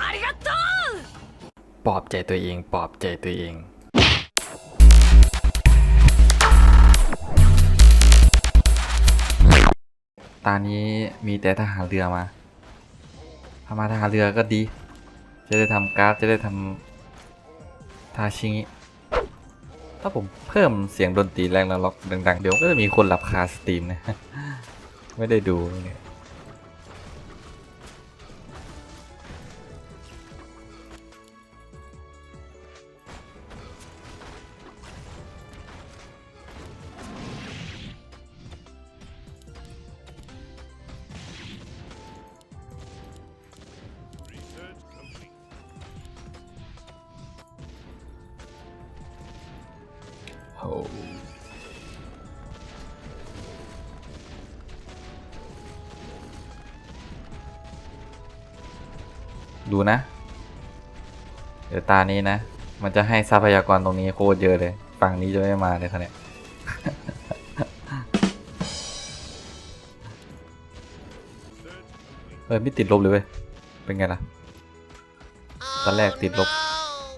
อาริกาโปลอบใจตัวเองปลอบใจตัวเอง ตอนนี้มีแต่ทหารเรือมาทำมาทหารเรือก็ดี จะได้ทำการาฟจะได้ทำทาชิงถ้าผมเพิ่มเสียงดนตรีแรงแล้วล็อกดัง ๆ เดี๋ยวก็จะมีคนหลับคาสตรีมนะ ไม่ได้ดูเนี่ย ดูนะ เดี๋ยวตานี้นะ มันจะให้ทรัพยากรตรงนี้โคตรเยอะเลย ฝั่งนี้จะไม่มาเลยครับเนี่ยเออไม่ติดลบเลยเว้ย เป็นไงล่ะ ตอนแรกติดลบ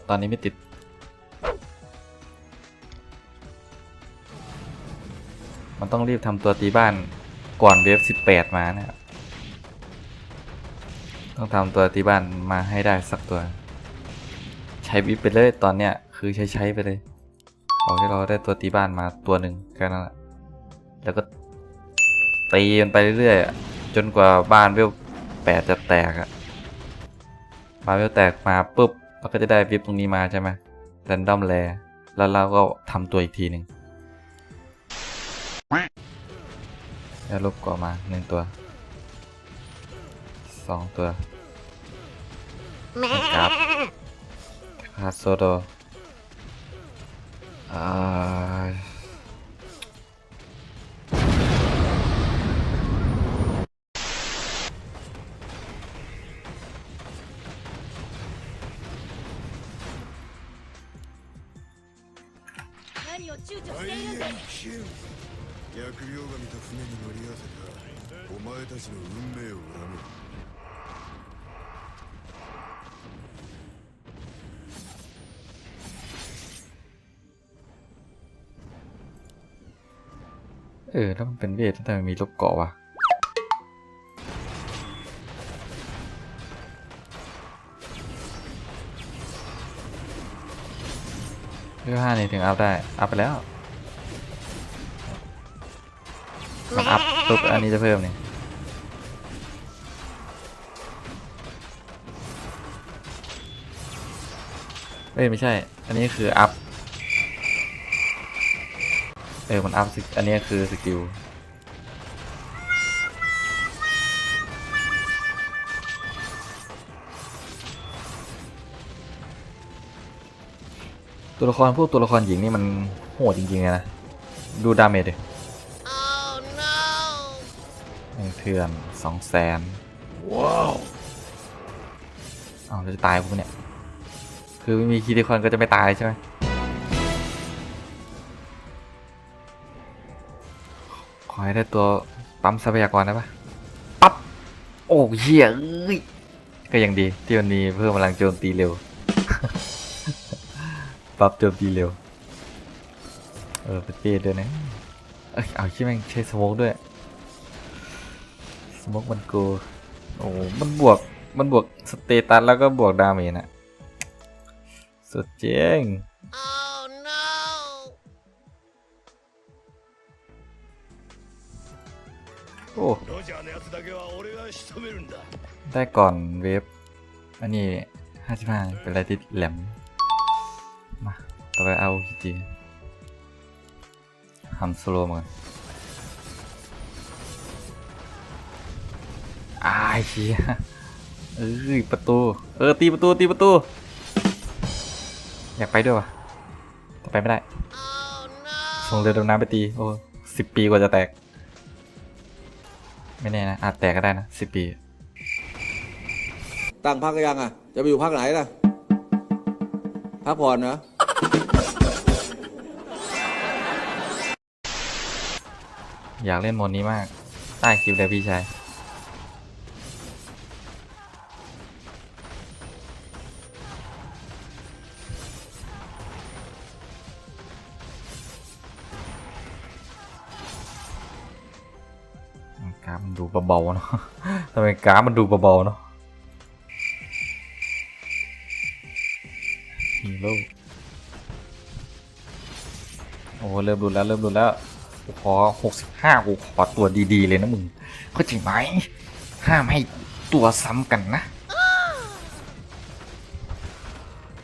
ตอนนี้ไม่ติด ต้องรีบทำตัวตีบ้านก่อนเวฟ 18 มานะครับ ต้องทำตัวตีบ้านมาให้ได้สักตัว ใช้วิปไปเลยตอนเนี้ยคือใช้ใช้ไปเลยขอให้เราได้ตัวตีบ้านมาตัวหนึ่งแค่นั้นแหละแล้วก็ตีมันไปเรื่อยๆจนกว่าบ้านเวลแปดจะแตกอะบ้านเวลแตกมาปุ๊บเราก็จะได้วิปตรงนี้มาใช่ไหมแรนดอมแลแล้วเราก็ทำตัวอีกทีหนึ่ง แล้วลบก่อมาหนึ่งตัวสองตัวครับคาโซโดอ่า 何を躊躇しているんだ キュン逆病神と船に乗り合わせたお前たちの運命を恨む เออแล้วมันเป็นเวทแต่มันมีลบเกาะวะเรื่องห้านี่ถึงอัพได้ อัพไปแล้ว มันอัพปุ๊บอันนี้จะเพิ่มนี่เอ้ยไม่ใช่ อันนี้คืออัพ เออมันอัพสกิอันนี้คือสกิลตัวละครพวกตัวละครหญิงนี่มันโหดจริงๆเลยนะ ดูดาเมจดิ หนึ่งเถื่อนสองแสนว้าวอ้าวเราจะตายพวกเนี่ย คือไม่มีคีติคอนก็จะไม่ตายใช่ไหมขอให้ได้ตัวปั๊มทรัพยากรได้ปะปั๊บ โอ้เหี้ยเอ้ย ก็ยังดีที่มันมีเพิ่มพลังโจมตีเร็วปรับโจมตีเร็ว เออเป็นเป้ด้วยนะ เอ้ย เอาชิแม่งใช้สโมกด้วยสโมกมันโกโอ้มันบวก มันบวกสเตตัสแล้วก็บวกดาเมจนะสุดเจ๋งโอ้ ได้ก่อนเวฟ อันนี้55เป็นอะไรที่แหลม มา ต่อไปเอาฮิจิทำสโลว์มา อนอายเชียเอ้ยประตู เออตีประตูตีประตู อยากไปด้วยวะแต่ไปไม่ได้ส่งเรือดำน้ำไปตีโอ้สิบปีกว่าจะแตก ไม่แน่นะอาจแตกก็ได้นะสิบปี ตั้งพักยังอะ จะไปอยู่พักไหนล่ะพักผ่อนนะอยากเล่นโหมดนี้มากใต้คลิปเลยพี่ชาย ฟมันดูเบาๆเนาะทำไมกราฟมันดูเบาๆเนาะฮีโร่โอ้เริ่มรุนแล้วเริ่มรุนแล้วกูขอหกสิบห้ากูขอตัวดีๆเลยนะมึงเข้าใจไหมห้ามให้ตัวซ้ำกันนะ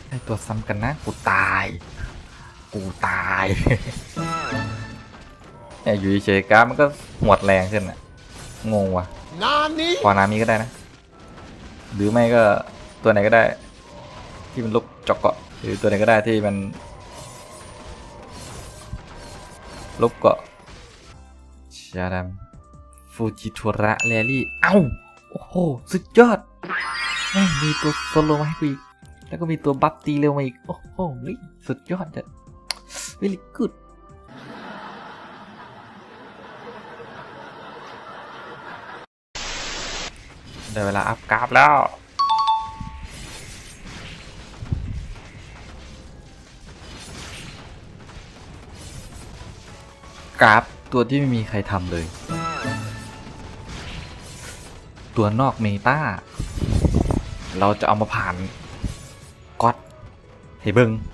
ให้ตัวซ้ำกันนะกูตาย กูตายเนี่ยอยู่เฉยๆกราฟมันก็หวดแรงขึ้นอะ งงว่ะพอนามีก็ได้นะ หรือไม่ก็ตัวไหนก็ได้ ที่มันลบจอกเกาะ หรือตัวไหนก็ได้ที่มันลบเกาะชาดัมฟูจิทุระแรลลี่ เอ้า โอ้โห สุดยอดแม่งมีตัวโซโลมาให้กูอีก แล้วก็มีตัวบัฟตีเร็วมาอีก โอ้โหเฮ้ยสุดยอดจ้ะ really good ได้เวลาอัพกราฟแล้ว กราฟตัวที่ไม่มีใครทำเลย ตัวนอกเมตาเราจะเอามาผ่านก๊อตให้เบิงโ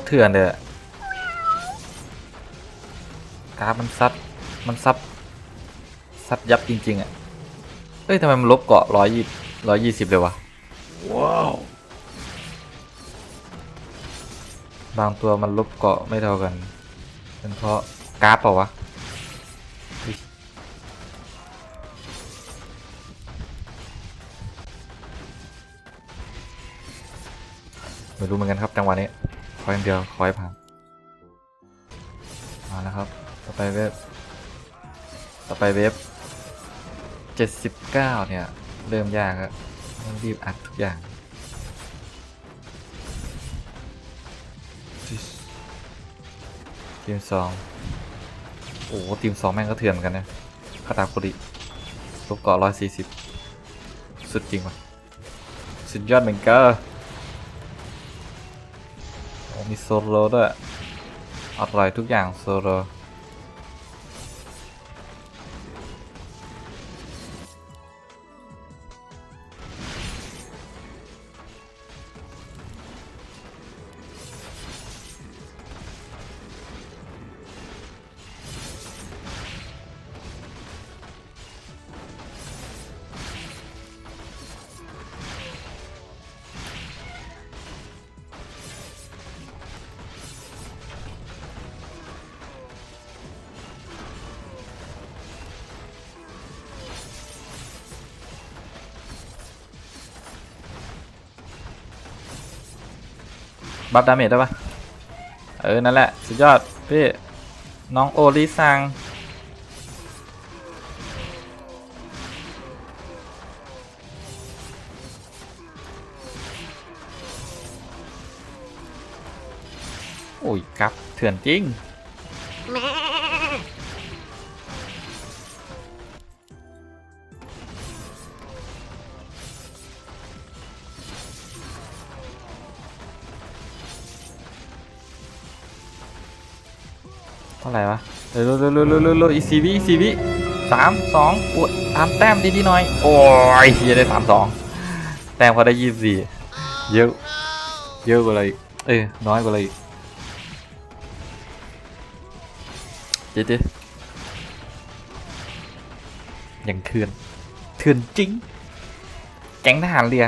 ตรเถื่อนเลยอะกราฟมันซัด มันซับ ซัดยับจริง ๆอะเอ้ยทำไมมันลบเกาะร้อยยี่ร้อยยี่สิบเลยวะ ว้าว บางตัวมันลบเกาะไม่เท่ากัน เป็นเพราะกราฟเปล่าวะอุ๊ยไม่รู้เหมือนกันครับจังหวะนี้ ขออย่างเดียวขอให้ผ่านมาแล้วครับ ต่อไปเว็บ ต่อไปเว็บ79เนี่ย เริ่มยากแล้วต้องรีบอัดทุกอย่างทีมสองโอ้ทีมสองแม่งก็เถื่อนเหมือนกันนะคาตาคุริลบเกาะร้อยสี่สิบสุดจริงว่ะสุดยอดเหมือนกันโอ้ มีโซโลด้วยอร่อยทุกอย่างโซโล บัฟดาเมจได้ปะเออ นั่นแหละ สุดยอด พี่ น้องโอริซัง โอ้ยครับเถื่อนจริงเท่าไหร่วะเร็วเร็วเร็วเร็วอีซีวีซีวีสามสองอวดตามแต้มดีๆหน่อย โอ้ยเฮียได้สามสองแต้มพอได้ยี่สิบสี่เยอะ เยอะกว่าเลยเอ้ยน้อยกว่าเลยเจ๊เจ๊ยังเถื่อนเถื่อนจริง แก๊งทหารเรือ